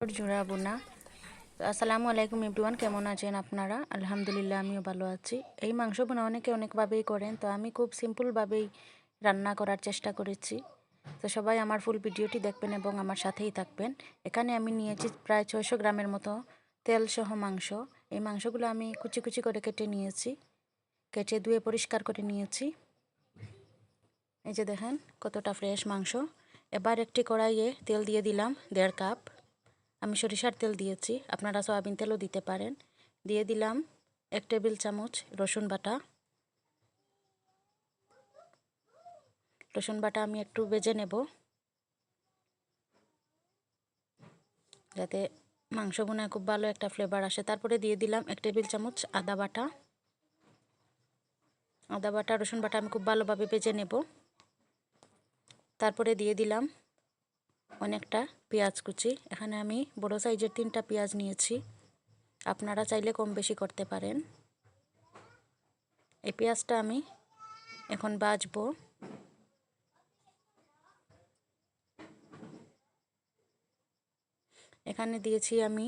জোড়া বোনা আসসালামু আলাইকুম এভরিওয়ান, কেমন আছেন আপনারা? আলহামদুলিল্লাহ, আমিও ভালো আছি। এই মাংস বোনা অনেকে অনেকভাবেই করেন, তো আমি খুব সিম্পলভাবেই রান্না করার চেষ্টা করেছি। তো সবাই আমার ফুল ভিডিওটি দেখবেন এবং আমার সাথেই থাকবেন। এখানে আমি নিয়েছি প্রায় ছয়শো গ্রামের মতো তেল সহ মাংস। এই মাংসগুলো আমি কুচি কুচি করে কেটে নিয়েছি। কেটে ধুয়ে পরিষ্কার করে নিয়েছি। এই যে দেখেন, কতটা ফ্রেশ মাংস। এবার একটি কড়াইয়ে তেল দিয়ে দিলাম দেড় কাপ। আমি সরিষার তেল দিয়েছি। আপনারা সয়াবিন তেলও দিতে পারেন। দিয়ে দিলাম এক টেবিল চামচ রসুন বাটা। রসুন বাটা আমি একটু বেজে নেব। যাতে মাংস বোনায় খুব ভালো একটা ফ্লেভার আসে। তারপরে দিয়ে দিলাম এক টেবিল চামচ আদা বাটা। আদা বাটা, রসুন বাটা আমি খুব ভালোভাবে বেজে নেব। তারপরে দিয়ে দিলাম অনেকটা পেঁয়াজ কুচি। এখানে আমি বড় সাইজের তিনটা পেঁয়াজ নিয়েছি। আপনারা চাইলে কম বেশি করতে পারেন। এই পেঁয়াজটা আমি এখন বাজবো। এখানে দিয়েছি আমি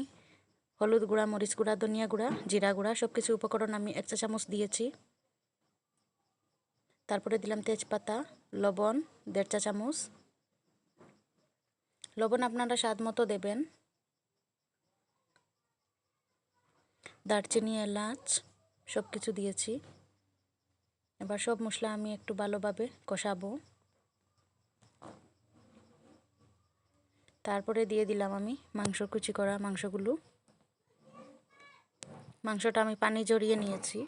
হলুদ গুঁড়া, মরিচ গুঁড়া, ধনিয়া গুঁড়া, জিরা গুঁড়া সব কিছু উপকরণ আমি এক চা চামচ দিয়েছি। তারপরে দিলাম তেজপাতা, লবণ, দেড় চা চামচ। লবণ আপনারা স্বাদ মতো দেবেন। দারচিনি, এলাচ সব কিছু দিয়েছি। এবার সব মশলা আমি একটু ভালোভাবে কষাবো। তারপরে দিয়ে দিলাম আমি মাংস কুচি করা মাংসগুলো। মাংসটা আমি পানি জড়িয়ে নিয়েছি।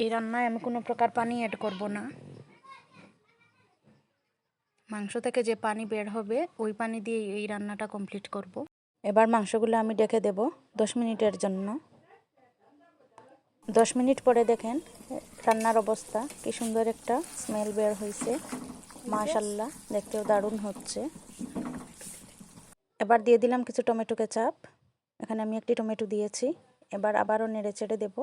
এই রান্নায় আমি কোনো প্রকার পানি অ্যাড করব না। মাংস থেকে যে পানি বের হবে, ওই পানি দিয়ে এই রান্নাটা কমপ্লিট করব। এবার মাংসগুলো আমি ডেকে দেব দশ মিনিটের জন্য। দশ মিনিট পরে দেখেন রান্নার অবস্থা, কি সুন্দর একটা স্মেল বের হয়েছে। মাশাল্লাহ দেখতেও দারুণ হচ্ছে। এবার দিয়ে দিলাম কিছু টমেটো কেচাপ। এখানে আমি একটি টমেটো দিয়েছি। এবার আবারও নেড়ে চেড়ে দেব।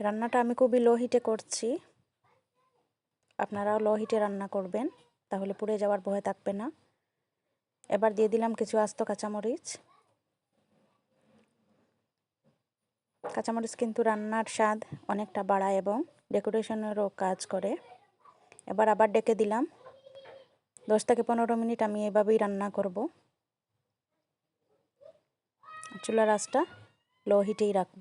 রান্নাটা আমি খুবই লো হিটে করছি। আপনারাও লো হিটে রান্না করবেন, তাহলে পুড়ে যাওয়ার ভয় থাকবে না। এবার দিয়ে দিলাম কিছু আস্ত কাঁচামরিচ। কাঁচামরিচ কিন্তু রান্নার স্বাদ অনেকটা বাড়ায় এবং ডেকোরেশনেরও কাজ করে। এবার আবার ডেকে দিলাম। দশ থেকে পনেরো মিনিট আমি এভাবেই রান্না করব। চুলার আঁচটা লো হিটেই রাখব।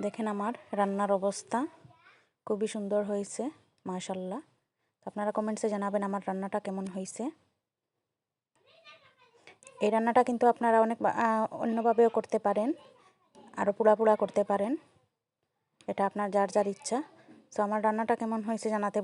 দেখেন আমার রান্নার অবস্থা। খুবই সুন্দর হয়েছে, মাশাল্লাহ। আপনারা কমেন্টসে জানাবেন আমার রান্নাটা কেমন হয়েছে। এই রান্নাটা কিন্তু আপনারা অনেক অন্যভাবেও করতে পারেন আরও পোড়া পোড়া করতে পারেন। এটা আপনার যার যার ইচ্ছা। তো আমার রান্নাটা কেমন হয়েছে জানাতে